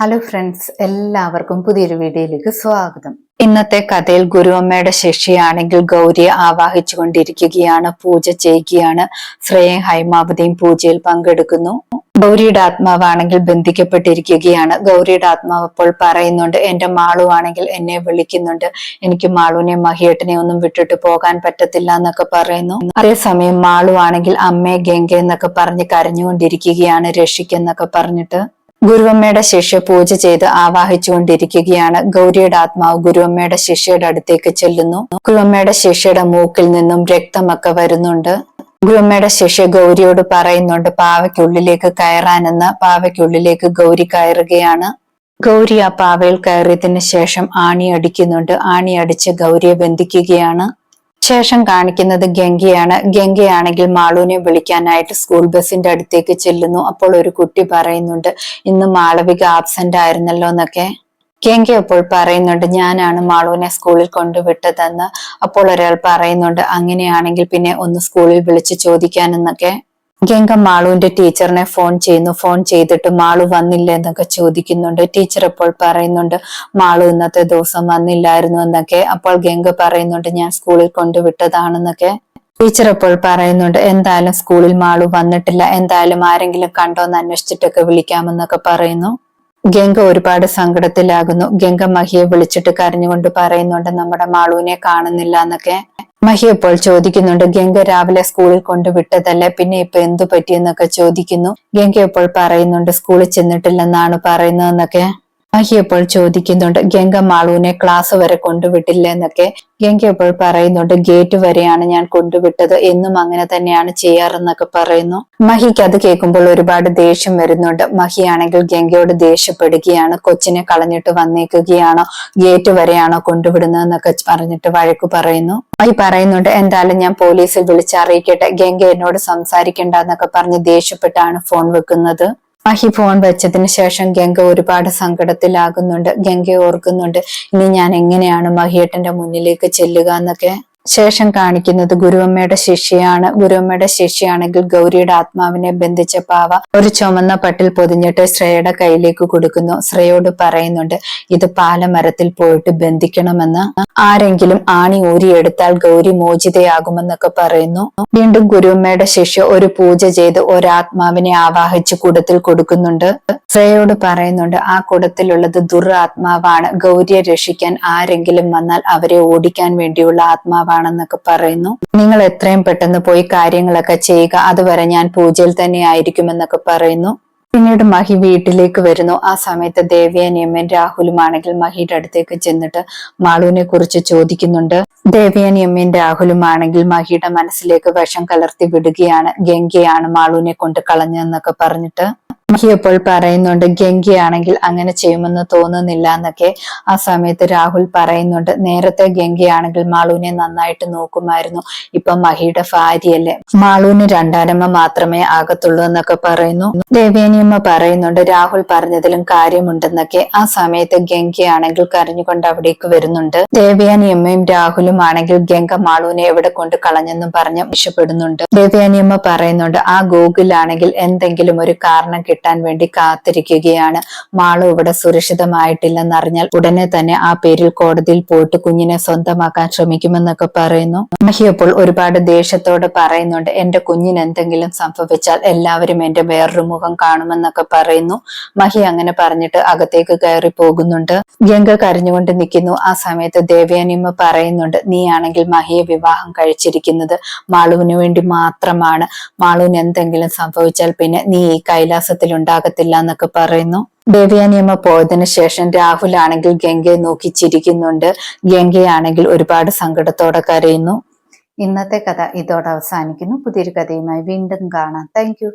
Hello friends എല്ലാവർക്കും പുതിയൊരു വീഡിയോയിലേക്ക് സ്വാഗതം. ഇന്നത്തെ കഥയിൽ ഗുരുവമ്മയുടെ ശിഷ്യയാണെങ്കിൽ ഗൗരിയെ ആവാഹിച്ചുകൊണ്ടിരിക്കുകയാണ് പൂജ ചെയ്യുകയാണ് ശ്രേയയും ഹൈമാവതിയും പൂജയിൽ പങ്കെടുക്കുന്നു. ഗൗരിയുടെ ആത്മാവാണെങ്കിൽ ബന്ധിക്കപ്പെട്ടിരിക്കുകയാണ്. ഗൗരിയുടെ ആത്മാവ് അപ്പോൾ പറയുന്നുണ്ട് എന്റെ മാളു ആണെങ്കിൽ എന്നെ വിളിക്കുന്നുണ്ട്. എനിക്ക് മാളുവിനെ മഹിയേട്ടനെ ഒന്നും വിട്ടിട്ട് പോകാൻ പറ്റത്തില്ല എന്നൊക്കെ പറയുന്നു. അതേസമയം മാളു ആണെങ്കിൽ അമ്മേ ഗംഗ എന്നൊക്കെ പറഞ്ഞ് കരഞ്ഞുകൊണ്ടിരിക്കുകയാണ് രക്ഷിക്കെന്നൊക്കെ പറഞ്ഞിട്ട്. ഗുരുവമ്മയുടെ ശിഷ്യ പൂജ ചെയ്ത് ആവാഹിച്ചുകൊണ്ടിരിക്കുകയാണ്. ഗൗരിയുടെ ആത്മാവ് ഗുരുവമ്മയുടെ ശിഷ്യയുടെ അടുത്തേക്ക് ചെല്ലുന്നു. ഗുരുവമ്മയുടെ ശിഷ്യയുടെ മൂക്കിൽ നിന്നും രക്തമൊക്കെ വരുന്നുണ്ട്. ഗുരുവമ്മയുടെ ശിഷ്യ ഗൗരിയോട് പറയുന്നുണ്ട് പാവയ്ക്കുള്ളിലേക്ക് കയറാനെന്ന് പാവയ്ക്കുള്ളിലേക്ക് ഗൗരി കയറുകയാണ്. ഗൗരി ആ പാവയിൽ കയറിയതിന് ശേഷം ആണി അടിക്കുന്നുണ്ട്. ആണി അടിച്ച് ഗൗരിയെ ബന്ധിക്കുകയാണ്. ശേഷം കാണിക്കുന്നത് ഗംഗയാണ്. ഗംഗയാണെങ്കിൽ മാളുവിനെ വിളിക്കാനായിട്ട് സ്കൂൾ ബസിന്റെ അടുത്തേക്ക് ചെല്ലുന്നു. അപ്പോൾ ഒരു കുട്ടി പറയുന്നുണ്ട് ഇന്ന് മാളവിക ആബ്സെന്റ് ആയിരുന്നല്ലോ എന്നൊക്കെ. ഗംഗ അപ്പോൾ പറയുന്നുണ്ട് ഞാനാണ് മാളുവിനെ സ്കൂളിൽ കൊണ്ടുവിട്ടതെന്ന്. അപ്പോൾ ഒരാൾ പറയുന്നുണ്ട് അങ്ങനെയാണെങ്കിൽ പിന്നെ ഒന്ന് സ്കൂളിൽ വിളിച്ച് ചോദിക്കാനെന്നൊക്കെ. ഗംഗ മാളുവിന്റെ ടീച്ചറിനെ ഫോൺ ചെയ്യുന്നു. ഫോൺ ചെയ്തിട്ട് മാളു വന്നില്ല എന്നൊക്കെ ചോദിക്കുന്നുണ്ട്. ടീച്ചർ അപ്പോൾ പറയുന്നുണ്ട് മാളു ഇന്നത്തെ ദിവസം വന്നില്ലായിരുന്നു എന്നൊക്കെ. അപ്പോൾ ഗംഗ പറയുന്നുണ്ട് ഞാൻ സ്കൂളിൽ കൊണ്ടുവിട്ടതാണെന്നൊക്കെ. ടീച്ചർ അപ്പോൾ പറയുന്നുണ്ട് എന്തായാലും സ്കൂളിൽ മാളു വന്നിട്ടില്ല. എന്തായാലും ആരെങ്കിലും കണ്ടോ എന്ന് അന്വേഷിച്ചിട്ടൊക്കെ വിളിക്കാമെന്നൊക്കെ പറയുന്നു. ഗംഗ ഒരുപാട് സങ്കടത്തിലാകുന്നു. ഗംഗ മഹിയെ വിളിച്ചിട്ട് കരഞ്ഞുകൊണ്ട് പറയുന്നുണ്ട് നമ്മുടെ മാളുവിനെ കാണുന്നില്ല എന്നൊക്കെ. മഹി ഇപ്പോൾ ചോദിക്കുന്നുണ്ട് ഗംഗ രാവിലെ സ്കൂളിൽ കൊണ്ടുവിട്ടതല്ലേ? പിന്നെ ഇപ്പൊ എന്തു പറ്റിയെന്നൊക്കെ ചോദിക്കുന്നു. ഗംഗ ഇപ്പോൾ പറയുന്നുണ്ട് സ്കൂളിൽ ചെന്നിട്ടില്ലെന്നാണ് പറയുന്നതെന്നൊക്കെ അപ്പോൾ ചോദിക്കുന്നുണ്ട് ഗംഗ മാളുവിനെ ക്ലാസ് വരെ കൊണ്ടുവിട്ടില്ല എന്നൊക്കെ. ഗംഗ പറയുന്നുണ്ട് ഗേറ്റ് വരെയാണ് ഞാൻ കൊണ്ടുവിട്ടത് എന്നും അങ്ങനെ തന്നെയാണ് ചെയ്യാറെന്നൊക്കെ പറയുന്നു. മഹിക്ക് അത് കേൾക്കുമ്പോൾ ഒരുപാട് ദേഷ്യം വരുന്നുണ്ട്. മഹിയാണെങ്കിൽ ഗംഗയോട് ദേഷ്യപ്പെടുകയാണ് കൊച്ചിനെ കളഞ്ഞിട്ട് വന്നേക്കുകയാണോ ഗേറ്റ് വരെയാണോ കൊണ്ടുവിടുന്നതെന്നൊക്കെ പറഞ്ഞിട്ട് വഴക്കു പറയുന്നു. മഹി പറയുന്നുണ്ട് എന്തായാലും ഞാൻ പോലീസിൽ വിളിച്ചറിയിക്കട്ടെ ഗംഗ എന്നോട് സംസാരിക്കണ്ട എന്നൊക്കെ പറഞ്ഞ് ദേഷ്യപ്പെട്ടാണ് ഫോൺ വെക്കുന്നത്. മഹി ഫോൺ വെച്ചതിന് ശേഷം ഗംഗ ഒരുപാട് സങ്കടത്തിലാകുന്നുണ്ട്. ഗംഗ ഓർക്കുന്നുണ്ട്. ഇനി ഞാൻ എങ്ങനെയാണ് മഹിയേട്ടന്റെ മുന്നിലേക്ക് ചെല്ലുക എന്നൊക്കെ. ശേഷം കാണിക്കുന്നത് ഗുരുവമ്മയുടെ ശിഷ്യയാണ് ഗുരുവമ്മയുടെ ശിഷ്യയാണെങ്കിൽ ഗൗരിയുടെ ആത്മാവിനെ ബന്ധിച്ച പാവ. ഒരു ചുമന്ന പട്ടിൽ പൊതിഞ്ഞിട്ട് ശ്രേയയുടെ കയ്യിലേക്ക് കൊടുക്കുന്നു. ശ്രേയോട് പറയുന്നുണ്ട് ഇത് പാലമരത്തിൽ പോയിട്ട് ബന്ധിക്കണമെന്ന്. ആരെങ്കിലും ആണി ഊരിയെടുത്താൽ ഗൗരി മോചിതയാകുമെന്നൊക്കെ പറയുന്നു. വീണ്ടും ഗുരുവമ്മയുടെ ശിഷ്യ ഒരു പൂജ ചെയ്ത് ഒരാത്മാവിനെ ആവാഹിച്ച് കൂടത്തിൽ കൊടുക്കുന്നുണ്ട്. ശ്രേയോട് പറയുന്നുണ്ട് ആ കുടത്തിലുള്ളത് ദുരാത്മാവാണ്. ഗൗരിയെ രക്ഷിക്കാൻ ആരെങ്കിലും വന്നാൽ അവരെ ഓടിക്കാൻ വേണ്ടിയുള്ള ആത്മാവാണെന്നൊക്കെ പറയുന്നു. നിങ്ങൾ എത്രയും പെട്ടെന്ന് പോയി കാര്യങ്ങളൊക്കെ ചെയ്യുക. അതുവരെ ഞാൻ പൂജയിൽ തന്നെ ആയിരിക്കുമെന്നൊക്കെ പറയുന്നു. പിന്നീട് മഹി വീട്ടിലേക്ക് വരുന്നു. ആ സമയത്ത് ദേവയാനിയമ്മയും രാഹുലുമാണെങ്കിൽ മഹിയുടെ അടുത്തേക്ക് ചെന്നിട്ട് മാളുവിനെ കുറിച്ച് ചോദിക്കുന്നുണ്ട് ദേവയാനിയമ്മയും രാഹുലുമാണെങ്കിൽ മഹിയുടെ മനസ്സിലേക്ക് വിഷം കലർത്തി വിടുകയാണ്. ഗംഗയാണ് മാളുവിനെ കൊണ്ട് കളഞ്ഞതെന്നൊക്കെ പറഞ്ഞിട്ട് മഹി അപ്പോൾ പറയുന്നുണ്ട് ഗംഗയാണെങ്കിൽ അങ്ങനെ ചെയ്യുമെന്ന് തോന്നുന്നില്ല എന്നൊക്കെ ആ സമയത്ത് രാഹുൽ പറയുന്നുണ്ട്. നേരത്തെ ഗംഗയാണെങ്കിൽ മാളുവിനെ നന്നായിട്ട് നോക്കുമായിരുന്നു. ഇപ്പൊ മഹിയുടെ ഭാര്യയല്ലേ. മാളുവിന് രണ്ടാനമ്മ മാത്രമേ ആകത്തുള്ളൂ എന്നൊക്കെ പറയുന്നു. ദേവേനിയമ്മ പറയുന്നുണ്ട് രാഹുൽ പറഞ്ഞതിലും കാര്യമുണ്ടെന്നൊക്കെ. ആ സമയത്ത് ഗംഗയാണെങ്കിൽ കരഞ്ഞുകൊണ്ട് അവിടേക്ക് വരുന്നുണ്ട്. ദേവയാനിയമ്മയും രാഹുലും ആണെങ്കിൽ ഗംഗ മാളുവിനെ എവിടെ കൊണ്ട് കളഞ്ഞെന്നും പറഞ്ഞ് വിഷപ്പെടുന്നുണ്ട്. ദേവയാനിയമ്മ പറയുന്നുണ്ട് ആ ഗോകുലാണെങ്കിൽ എന്തെങ്കിലും ഒരു കാരണം കിട്ടാൻ വേണ്ടി കാത്തിരിക്കുകയാണ്. മാളു ഇവിടെ സുരക്ഷിതമായിട്ടില്ലെന്നറിഞ്ഞാൽ ഉടനെ തന്നെ ആ പേരിൽ കോടതിയിൽ പോയിട്ട് കുഞ്ഞിനെ സ്വന്തമാക്കാൻ ശ്രമിക്കുമെന്നൊക്കെ പറയുന്നു. മഹിയപ്പോൾ ഒരുപാട് ദേഷ്യത്തോട് പറയുന്നുണ്ട് എന്റെ കുഞ്ഞിന് എന്തെങ്കിലും സംഭവിച്ചാൽ എല്ലാവരും എന്റെ വേറൊരു മുഖം കാണുമെന്നൊക്കെ പറയുന്നു. മഹി അങ്ങനെ പറഞ്ഞിട്ട് അകത്തേക്ക് കയറി പോകുന്നുണ്ട്. ഗംഗ കരഞ്ഞുകൊണ്ട് നിൽക്കുന്നു. ആ സമയത്ത് ദേവ്യാനിമ്മ പറയുന്നുണ്ട് നീയാണെങ്കിൽ മഹിയെ വിവാഹം കഴിച്ചിരിക്കുന്നത് മാളുവിന് വേണ്ടി മാത്രമാണ്. മാളുവിന് എന്തെങ്കിലും സംഭവിച്ചാൽ പിന്നെ നീ ഈ കൈലാസത്തിൽ ഉണ്ടാകത്തില്ല എന്നൊക്കെ പറയുന്നു. നിയമ പോയതിനു ശേഷം രാഹുൽ ആണെങ്കിൽ ഗംഗയെ നോക്കി ചിരിക്കുന്നുണ്ട്. ഗംഗയാണെങ്കിൽ ഒരുപാട് സങ്കടത്തോടെ കരയുന്നു. ഇന്നത്തെ കഥ ഇതോടെ അവസാനിക്കുന്നു. പുതിയൊരു കഥയുമായി വീണ്ടും കാണാം. താങ്ക്